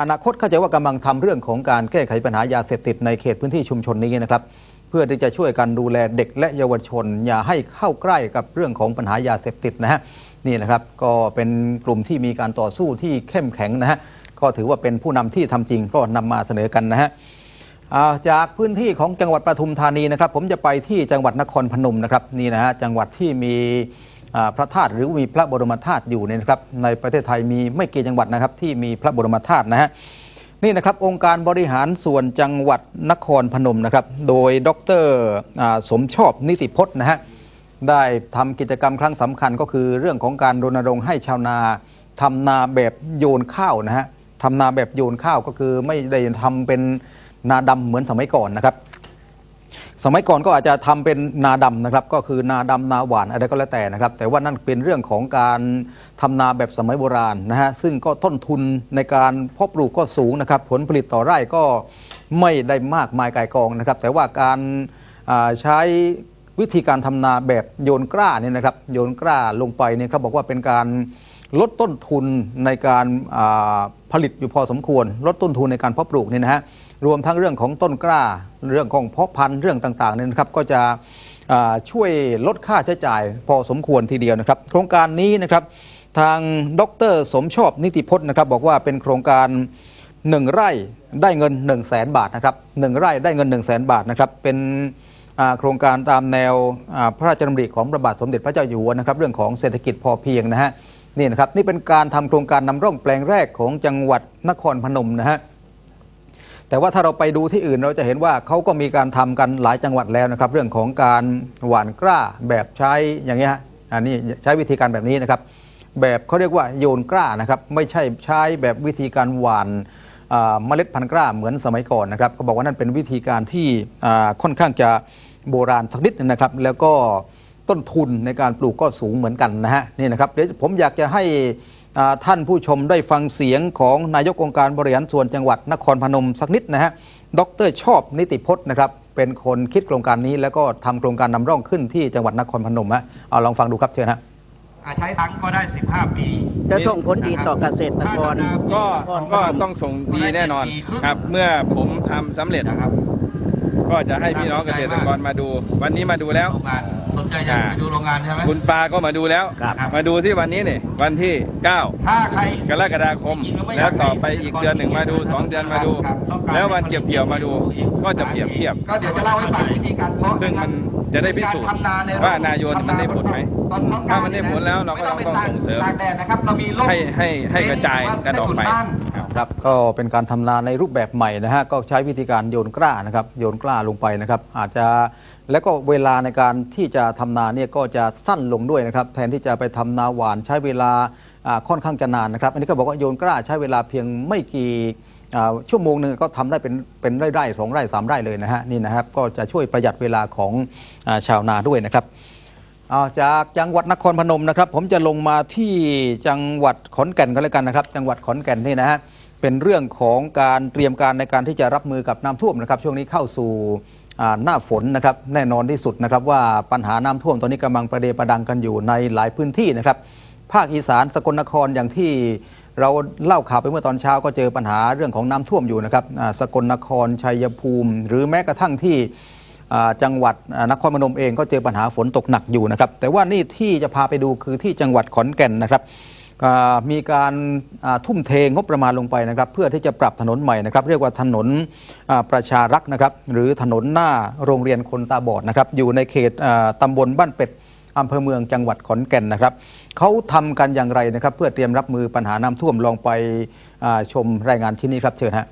อนาคตเข้าใจว่ากำลังทำเรื่องของการแก้ไขปัญหายาเสพติดในเขตพื้นที่ชุมชนนี้นะครับ เพื่อที่จะช่วยกันดูแลเด็กและเยาวชน อย่าให้เข้าใกล้กับเรื่องของปัญหายาเสพติดนะฮะนี่นะครับก็เป็นกลุ่มที่มีการต่อสู้ที่เข้มแข็งนะฮะก็ถือว่าเป็นผู้นำที่ทำจริงก็นำมาเสนอกันนะฮะาจากพื้นที่ของจังหวัดปทุมธานีนะครับ ผมจะไปที่จังหวัดนครพนมนะครับนี่นะฮะจังหวัดที่มี พระธาตุหรือมีพระบรมธาตุอยู่เนี่ยนะครับในประเทศไทยมีไม่กี่จังหวัดนะครับที่มีพระบรมธาตุนะฮะนี่นะครับองค์การบริหารส่วนจังหวัดนครพนมนะครับโดยดรสมชอบนิติพจน์นะฮะได้ทำกิจกรรมครั้งสำคัญก็คือเรื่องของการรณรงค์ให้ชาวนาทำนาแบบโยนข้าวนะฮะทำนาแบบโยนข้าวก็คือไม่ได้ทำเป็นนาดำเหมือนสมัยก่อนนะครับ สมัยก่อนก็อาจจะทำเป็นนาดำนะครับ ก็คือนาดำนาหวานอะไรก็แล้วแต่นะครับ แต่ว่านั่นเป็นเรื่องของการทำนาแบบสมัยโบราณนะฮะซึ่งก็ต้นทุนในการเพาะปลูกก็สูงนะครับ ผลผลิตต่อไร่ก็ไม่ได้มากมายกายกองนะครับ แต่ว่าการใช้ วิธีการทำนาแบบโยนกล้าเนี่ยนะครับโยนกล้าลงไปเนี่ยเขาบอกว่าเป็นการลดต้นทุนในการผลิตอยู่พอสมควร ลดต้นทุนในการเพาะปลูกเนี่ยนะฮะรวมทั้งเรื่องของต้นกล้าเรื่องของเพาะพันธุ์เรื่องต่างๆเนี่ยนะครับก็จะช่วยลดค่าใช้จ่ายพอสมควรทีเดียวนะครับ โครงการนี้นะครับทางดรสมชอบนิติพจน์นะครับบอกว่าเป็นโครงการ 1 ไร่ได้เงิน 1 0 0 0 0แสนบาทนะครับหนึ่งไร่ได้เงิน 1 0 0 0 0แสนบาทนะครับเป็น โครงการตามแนวพระราชดำริของพระบาทสมเด็จพระเจ้าอยู่หัวนะครับ เรื่องของเศรษฐกิจพอเพียงนะฮะนี่นะครับนี่เป็นการทำโครงการนำร่องแปลงแรกของจังหวัดนครพนมนะฮะแต่ว่าถ้าเราไปดูที่อื่นเราจะเห็นว่าเขาก็มีการทำกันหลายจังหวัดแล้วนะครับ เรื่องของการหว่านกล้าแบบใช้อย่างเงี้ยอันนี้ใช้วิธีการแบบนี้นะครับ แบบเขาเรียกว่าโยนกล้านะครับไม่ใช่ใช้แบบวิธีการหว่านเมล็ดพันธุ์กล้าเหมือนสมัยก่อนนะครับเขาบอกว่านั่นเป็นวิธีการที่ค่อนข้างจะ โบราณสักนิดนึงนะครับ แล้วก็ต้นทุนในการปลูกก็สูงเหมือนกันนะฮะนี่นะครับเดี๋ยวผมอยากจะให้อ่าท่านผู้ชมได้ฟังเสียงของนายกองค์การบริหารส่วนจังหวัดนครพนมสักนิดนะฮะดรชอบนิติพจน์นะครับเป็นคนคิดโครงการนี้ แล้วก็ทำโครงการนำร่องขึ้นที่จังหวัดนครพนมฮะเอาลองฟังดูครับเชิญฮะอ่าใช้ครั้งก็ได้ 15 ปี จะส่งผลดีต่อเกษตรกรก็ก็ต้องส่งดีแน่นอนครับ เมื่อผมทำสำเร็จนะครับ ก็จะให้พี่น้องเกษตรกรมาดู วันนี้มาดูแล้ว โรงงานสนใจอยากไปดูโรงงานใช่ไหมคุณปาก็มาดูแล้ว ครับ มาดูที่วันนี้เนี่ยวันที่ 9 ถ้าใคร กรกฎาคม แล้วต่อไปอีกเดือนหนึ่งมาดู 2 เดือนมาดู แล้ววันเก็บเกี่ยวมาดู ก็จะเปรียบเทียบ ก็เดี๋ยวจะเล่าให้ฟังวิธีการเพาะซึ่งมันจะได้พิสูจน์ว่านายนมันได้ผลไหมถ้ามันได้ผลแล้วเราก็ต้องต้องส่งเสริมตากแดดนะครับเรามีร่มให้ให้ให้กระจายกันออกไป ครับก็เป็นการทำนาในรูปแบบใหม่นะฮะก็ใช้วิธีการโยนกล้านะครับโยนกล้าลงไปนะครับ อาจจะแล้วก็เวลาในการที่จะทำนาเนี่ยก็จะสั้นลงด้วยนะครับ แทนที่จะไปทำนาหวานใช้เวลาค่อนข้างจะนานนะครับ อันนี้ก็บอกว่าโยนกล้าใช้เวลาเพียงไม่กี่ชั่วโมงหนึ่งก็ทำได้เป็นเป็นไร่ๆสองไร่สามไร่เลยนะฮะนี่นะครับก็จะช่วยประหยัดเวลาของอชาวนาด้วยนะครับาจากจังหวัดนครพนมนะครับ ผมจะลงมาที่จังหวัดขอนแก่นก็แล้วกันนะครับ จังหวัดขอนแก่นนี่นะฮะ เป็นเรื่องของการเตรียมการในการที่จะรับมือกับน้ำท่วมนะครับ ช่วงนี้เข้าสู่หน้าฝนนะครับแน่นอนที่สุดนะครับว่าปัญหาน้ำท่วมตอนนี้กำลังประเดประดังกันอยู่ในหลายพื้นที่นะครับ ภาคอีสานสกลนครอย่างที่เราเล่าข่าวไปเมื่อตอนเช้าก็เจอปัญหาเรื่องของน้ำท่วมอยู่นะครับสกลนครชัยภูมิ หรือแม้กระทั่งที่จังหวัดนครพนมเองก็เจอปัญหาฝนตกหนักอยู่นะครับ แต่ว่านี่ที่จะพาไปดูคือที่จังหวัดขอนแก่นนะครับ มีการทุ่มเทงบประมาณลงไปนะครับ เพื่อที่จะปรับถนนใหม่นะครับ เรียกว่าถนนประชารักษ์นะครับ หรือถนนหน้าโรงเรียนคนตาบอดนะครับ อยู่ในเขตอ่าตำบลบ้านเป็ดอำเภอเมืองจังหวัดขอนแก่นนะครับเขาทำกันอย่างไรนะครับ เพื่อเตรียมรับมือปัญหาน้ำท่วมลองไปชมรายงานที่นี่ครับเชิญฮะ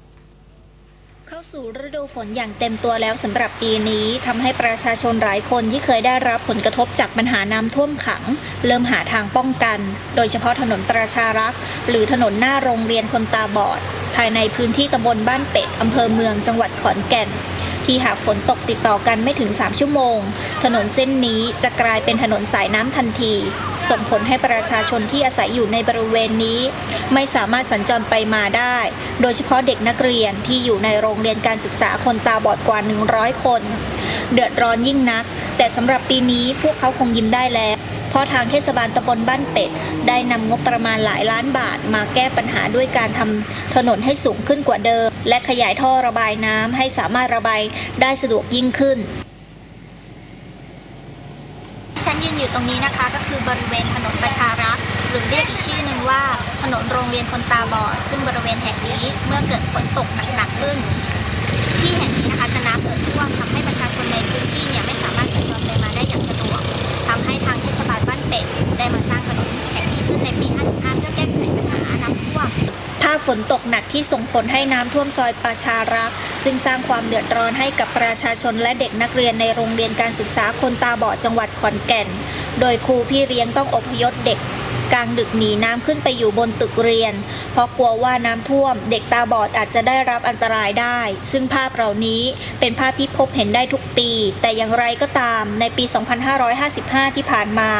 เข้าสู่ฤดูฝนอย่างเต็มตัวแล้วสำหรับปีนี้ทำให้ประชาชนหลายคนที่เคยได้รับผลกระทบจากปัญหาน้ำท่วมขัง เริ่มหาทางป้องกัน โดยเฉพาะถนนประชารักษ์หรือถนนหน้าโรงเรียนคนตาบอด ภายในพื้นที่ตำบลบ้านเป็ดอำเภอเมืองจังหวัดขอนแก่น ที่หากฝนตกติดต่อกันไม่ถึง 3 ชั่วโมง ถนนเส้นนี้จะกลายเป็นถนนสายน้ำทันที ส่งผลให้ประชาชนที่อาศัยอยู่ในบริเวณนี้ ไม่สามารถสัญจรไปมาได้ โดยเฉพาะเด็กนักเรียนที่อยู่ในโรงเรียนการศึกษาคนตาบอดกว่า 100 คน เดือดร้อนยิ่งนัก แต่สำหรับปีนี้พวกเขาคงยิ้มได้แล้ว ราะทางเทศบาลตำบลบ้านเป็ด ได้นำงบประมาณหลายล้านบาท มาแก้ปัญหาด้วยการทำถนนให้สูงขึ้นกว่าเดิม และขยายท่อระบายน้ำให้สามารถระบายได้สะดวกยิ่งขึ้นฉันยืนอยู่ตรงนี้นะคะก็คือบริเวณถนนประชารักษ์หรือเรียกอีกชื่อหนึ่งว่าถนนโรงเรียนคนตาบอด ซึ่งบริเวณแห่งนี้เมื่อเกิดฝนตกหนักๆขึ้น ที่แห่งนี้นะคะจะน้ำเอ่อท่วมทำให้ประชาชนในพื้นที่เนี่ยไม่สามารถสัญจรไปมาได้อย่างสะดวกทำให้ทางเทศบาล ไขปัญหาน้ำท่วมภาพฝนตกหนักที่ส่งผลให้น้ำท่วมซอยประชารักษ์ซึ่งสร้างความเดือดร้อนให้กับประชาชนและเด็กนักเรียนในโรงเรียนการศึกษาคนตาบอดจังหวัดขอนแก่น โดยครูพี่เลี้ยงต้องอพยพเด็ก กลางดึกหนีน้ำขึ้นไปอยู่บนตึกเรียน เพราะกลัวว่าน้ำท่วม เด็กตาบอดอาจจะได้รับอันตรายได้ ซึ่งภาพเหล่านี้เป็นภาพที่พบเห็นได้ทุกปี แต่อย่างไรก็ตามในปี 2555 ที่ผ่านมา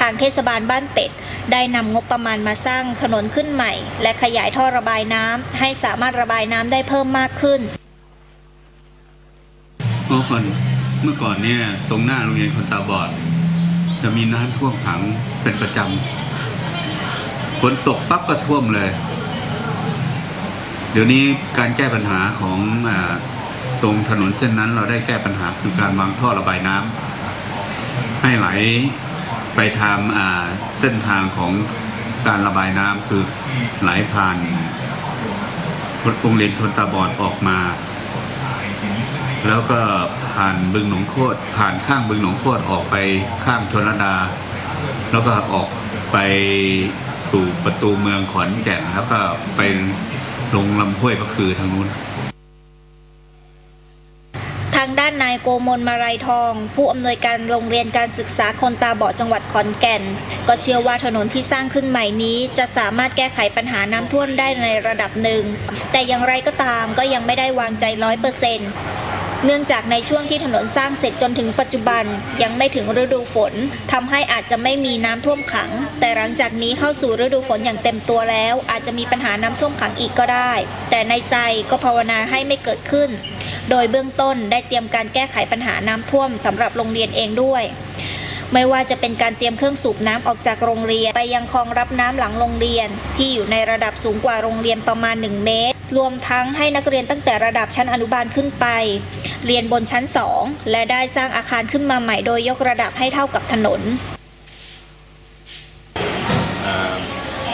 ทางเทศบาลบ้านเป็ด ได้นำงบประมาณมาสร้างถนนขึ้นใหม่ และขยายท่อระบายน้ำให้สามารถระบายน้ำได้เพิ่มมากขึ้นเมื่อก่อนเมื่อก่อนเนี่ยตรงหน้าโรงเรียนคนตาบอด จะมีน้ำท่วมขังเป็นประจำ นตกปั๊บก็ท่วมเลย เดี๋ยวนี้การแก้ปัญหาของอตรงถนนเส้นนั้นเราได้แก้ปัญหาคือการวางท่อระบายน้ำให้ไหลไปทางอ่าเส้นทางของการระบายน้ำคือไหลผ่านโรงเรียนคนตาบอดออกมา แล้วก็ผ่านบึงหนองโคตรผ่านข้างบึงหนองโคตรออกไปข้างชนรดา แล้วก็ออกไป สู่ประตูเมืองขอนแก่นแล้วก็ไปลงลำห้วยพระคือทางนู้นทางด้านนายโกมลมาลัยทอง ผู้อำนวยการโรงเรียนการศึกษาคนตาบอดจังหวัดขอนแก่น ก็เชื่อว่าถนนที่สร้างขึ้นใหม่นี้ จะสามารถแก้ไขปัญหาน้ำท่วมได้ในระดับหนึ่ง แต่อย่างไรก็ตามก็ยังไม่ได้วางใจร้อยเปอร์เซ็นต์ เนื่องจากในช่วงที่ถนนสร้างเสร็จจนถึงปัจจุบันยังไม่ถึงฤดูฝนทำให้อาจจะไม่มีน้ำท่วมขัง แต่หลังจากนี้เข้าสู่ฤดูฝนอย่างเต็มตัวแล้ว อาจจะมีปัญหาน้ำท่วมขังอีกก็ได้ แต่ในใจก็ภาวนาให้ไม่เกิดขึ้น โดยเบื้องต้นได้เตรียมการแก้ไขปัญหาน้ำท่วมสำหรับโรงเรียนเองด้วยไม่ว่าจะเป็นการเตรียมเครื่องสูบน้ำออกจากโรงเรียน ไปยังคลองรับน้ำหลังโรงเรียน ที่อยู่ในระดับสูงกว่าโรงเรียนประมาณ 1 เมตร รวมทั้งให้นักเรียนตั้งแต่ระดับชั้นอนุบาลขึ้นไป เรียนบนชั้น 2 และได้สร้างอาคารขึ้นมาใหม่โดยยกระดับให้เท่ากับถนนอ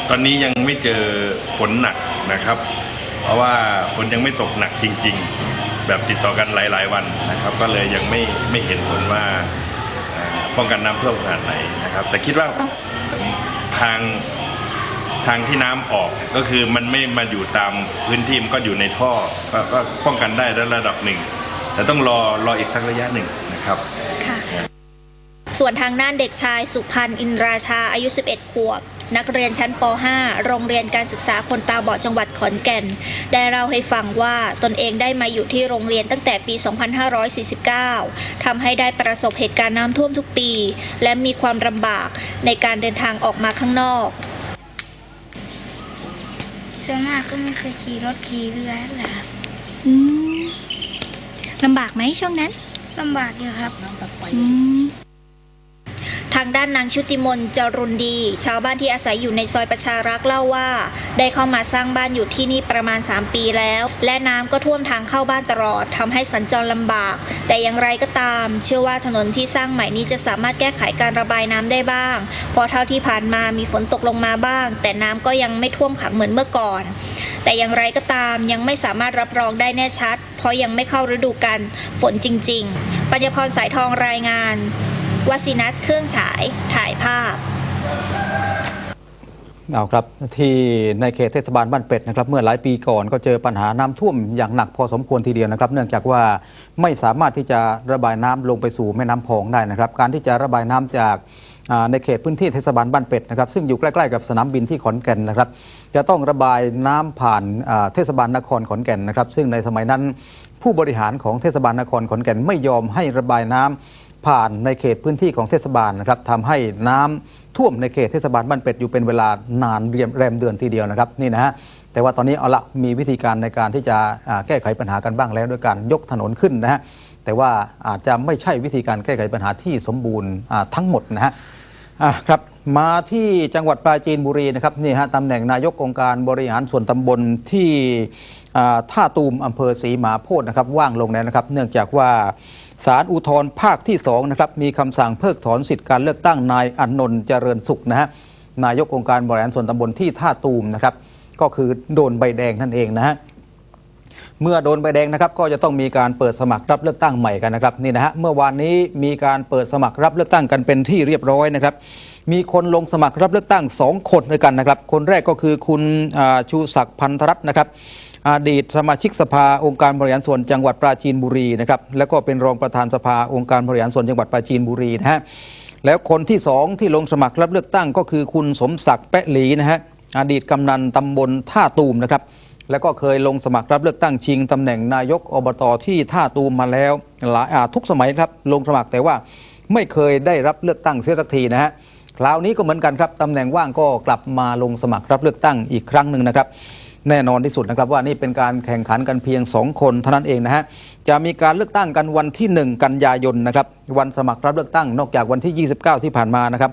ตอนนี้ยังไม่เจอฝนหนักนะครับ เพราะว่าฝนยังไม่ตกหนักจริง ๆ แบบติดต่อกันหลาย ๆ วันนะครับ ก็เลยยังไม่ไม่เห็นผลว่าอ่าป้องกันน้ำท่วมขนาดไหนนะครับ แต่คิดว่าทาง ทางที่น้ำออกก็คือมันไม่มาอยู่ตามพื้นที่มันก็อยู่ในท่อก็ก็ป้องกันได้ระดับหนึ่ง แต่ต้องรอรออีกสักระยะหนึ่งนะครับส่วนทางด้านเด็กชายสุพันธ์อินราชาอายุ 11 ขวบ นักเรียนชั้นป .5 โรงเรียนการศึกษาคนตาบอดจังหวัดขอนแก่น ได้เล่าให้ฟังว่าตนเองได้มาอยู่ที่โรงเรียนตั้งแต่ปี 2549ทำให้ได้ประสบเหตุการณ์น้ำท่วมทุกปี และมีความลำบากในการเดินทางออกมาข้างนอก ส่วนมากก็ไม่เคยขี่รถขี่เรือแหละครับอืมลำบากไหมช่วงนั้นลำบากอยู่ครับ อืมทางด้านนางชุติมน์จรุนดี ชาวบ้านที่อาศัยอยู่ในซอยประชารักษ์เล่าว่า ได้เข้ามาสร้างบ้านอยู่ที่นี่ประมาณ 3 ปีแล้ว และน้ำก็ท่วมทางเข้าบ้านตลอดทำให้สัญจรลำบาก แต่อย่างไรก็ตาม เชื่อว่าถนนที่สร้างใหม่นี้จะสามารถแก้ไขการระบายน้ำได้บ้าง เพราะเท่าที่ผ่านมามีฝนตกลงมาบ้าง แต่น้ำก็ยังไม่ท่วมขังเหมือนเมื่อก่อน แต่อย่างไรก็ตามยังไม่สามารถรับรองได้แน่ชัด เพราะยังไม่เข้าฤดูกาลฝนจริง ๆ ปัญญพรสายทองรายงาน วสินัทเครื่องฉายถ่ายภาพเอาครับที่ในเขตเทศบาลบ้านเป็ดนะครับเมื่อหลายปีก่อนก็เจอปัญหาน้ำท่วมอย่างหนักพอสมควรทีเดียวนะครับ เนื่องจากว่าไม่สามารถที่จะระบายน้ำลงไปสู่แม่น้ำพองได้นะครับ การที่จะระบายน้ำจากในเขตพื้นที่เทศบาลบ้านเป็ดนะครับซึ่งอยู่ใกล้ๆกับสนามบินที่ขอนแก่นนะครับ จะต้องระบายน้ำผ่านเทศบาลนครขอนแก่นนะครับ ซึ่งในสมัยนั้นผู้บริหารของเทศบาลนครขอนแก่นไม่ยอมให้ระบายน้ำ ผ่านในเขตพื้นที่ของเทศบาลนะครับทำให้น้ำท่วมในเขตเทศบาลบ้านเป็ดอยู่เป็นเวลานานเรียมแรมเดือนทีเดียวนะครับนี่นะฮะแต่ว่าตอนนี้เอาละมีวิธีการในการที่จะแก้ไขปัญหากันบ้างแล้วด้วยการยกถนนขึ้นนะฮะแต่ว่าอาจจะไม่ใช่วิธีการแก้ไขปัญหาที่สมบูรณ์ทั้งหมดนะฮะครับมาที่จังหวัดปราจีนบุรีนะครับนี่ฮะตำแหน่งนายกองค์การบริหารส่วนตำบลที่ท่าตูมอำเภอศรีมหาโพธินะครับว่างลงแล้วนะครับ เนื่องจากว่า ศาลอุทธรภาคที่2นะครับมีคำสั่งเพิกถอนสิทธิการเลือกตั้งนายอนนท์เจริญสุขนะฮะนายกองค์การบริหารส่วนตำบลที่ท่าตูมนะครับก็คือโดนใบแดงนั่นเองนะฮะเมื่อโดนใบแดงนะครับก็จะต้องมีการเปิดสมัครรับเลือกตั้งใหม่กันนะครับนี่นะฮะเมื่อวานนี้มีการเปิดสมัครรับเลือกตั้งกันเป็นที่เรียบร้อยนะครับมีคนลงสมัครรับเลือกตั้ง 2 คนด้วยกันนะครับคนแรกก็คือคุณชูศักดิ์พันธรัตน์นะครับ อดีตสมาชิกสภาองค์การบริหารส่วนจังหวัดปราจีนบุรีนะครับแล้วก็เป็นรองประธานสภาองค์การบริหารส่วนจังหวัดปราจีนบุรีนะฮะแล้วคนที่สองที่ลงสมัครรับเลือกตั้งก็คือคุณสมศักดิ์แปะหลีนะฮะอดีตกำนันตำบลท่าตูมนะครับแล้วก็เคยลงสมัครรับเลือกตั้งชิงตำแหน่งนายกอบตที่ท่าตูมมาแล้วหลายทุกสมัยครับลงสมัครแต่ว่าไม่เคยได้รับเลือกตั้งเสียสักทีนะฮะคราวนี้ก็เหมือนกันครับตำแหน่งว่างก็กลับมาลงสมัครรับเลือกตั้งอีกครั้งหนึ่งนะครับ แน่นอนที่สุดนะครับว่านี่เป็นการแข่งขันกันเพียง 2 คนเท่านั้นเองนะฮะจะมีการเลือกตั้งกันวันที่ 1 กันยายนนะครับวันสมัครรับเลือกตั้งนอกจากวันที่ 29 ที่ผ่านมานะครับ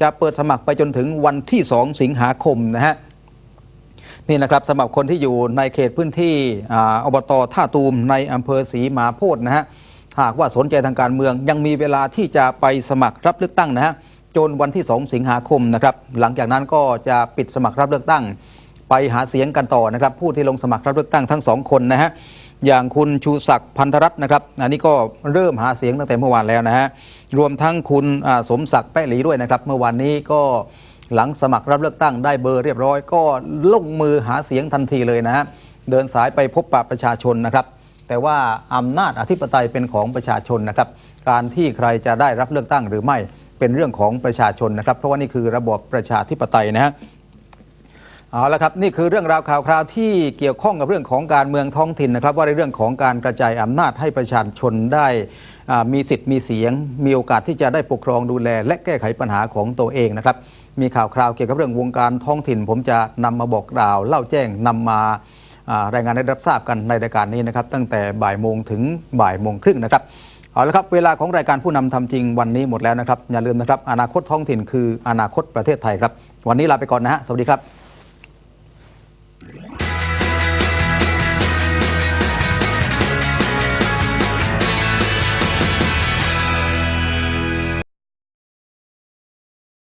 จะเปิดสมัครไปจนถึงวันที่ 2 สิงหาคมนะฮะนี่นะครับสำหรับคนที่อยู่ในเขตพื้นที่อบตท่าตูมในอำเภอศรีมหาโพธินะฮะหากว่าสนใจทางการเมืองยังมีเวลาที่จะไปสมัครรับเลือกตั้งนะฮะจนวันที่ 2 สิงหาคมนะครับหลังจากนั้นก็จะปิดสมัครรับเลือกตั้ง ไปหาเสียงกันต่อนะครับ ผู้ที่ลงสมัครรับเลือกตั้งทั้งสองคนนะฮะอย่างคุณชูศักดิ์พันธรัตน์นะครับอันนี้ก็เริ่มหาเสียงตั้งแต่เมื่อวานแล้วนะฮะรวมทั้งคุณสมศักดิ์แปะหลีด้วยนะครับ เมื่อวานนี้ก็หลังสมัครรับเลือกตั้งได้เบอร์เรียบร้อย ก็ลงมือหาเสียงทันทีเลยนะฮะเดินสายไปพบปะประชาชนนะครับ แต่ว่าอำนาจอธิปไตยเป็นของประชาชนนะครับ การที่ใครจะได้รับเลือกตั้งหรือไม่เป็นเรื่องของประชาชนนะครับ เพราะว่านี่คือระบอบประชาธิปไตยนะฮะ เอาละครับนี่คือเรื่องราวข่าวคราวที่เกี่ยวข้องกับเรื่องของการเมืองท้องถิ่นนะครับ ว่าในเรื่องของการกระจายอำนาจให้ประชาชนได้มีสิทธิ์มีเสียง มีโอกาสที่จะได้ปกครองดูแล และแก้ไขปัญหาของตัวเองนะครับ มีข่าวคราวเกี่ยวกับเรื่องวงการท้องถิ่น ผมจะนำมาบอกกล่าวเล่าแจ้งนำมาอ่ารายงานให้รับทราบกันในรายการนี้นะครับตั้งแต่บ่ายโมงถึงบ่ายโมงครึ่งนะครับเอาละครับเวลาของรายการผู้นำทำจริงวันนี้หมดแล้วนะครับอย่าลืมนะครับอนาคตท้องถิ่นคืออนาคตประเทศไทยครับ วันนี้ลาไปก่อนนะฮะสวัสดีครับ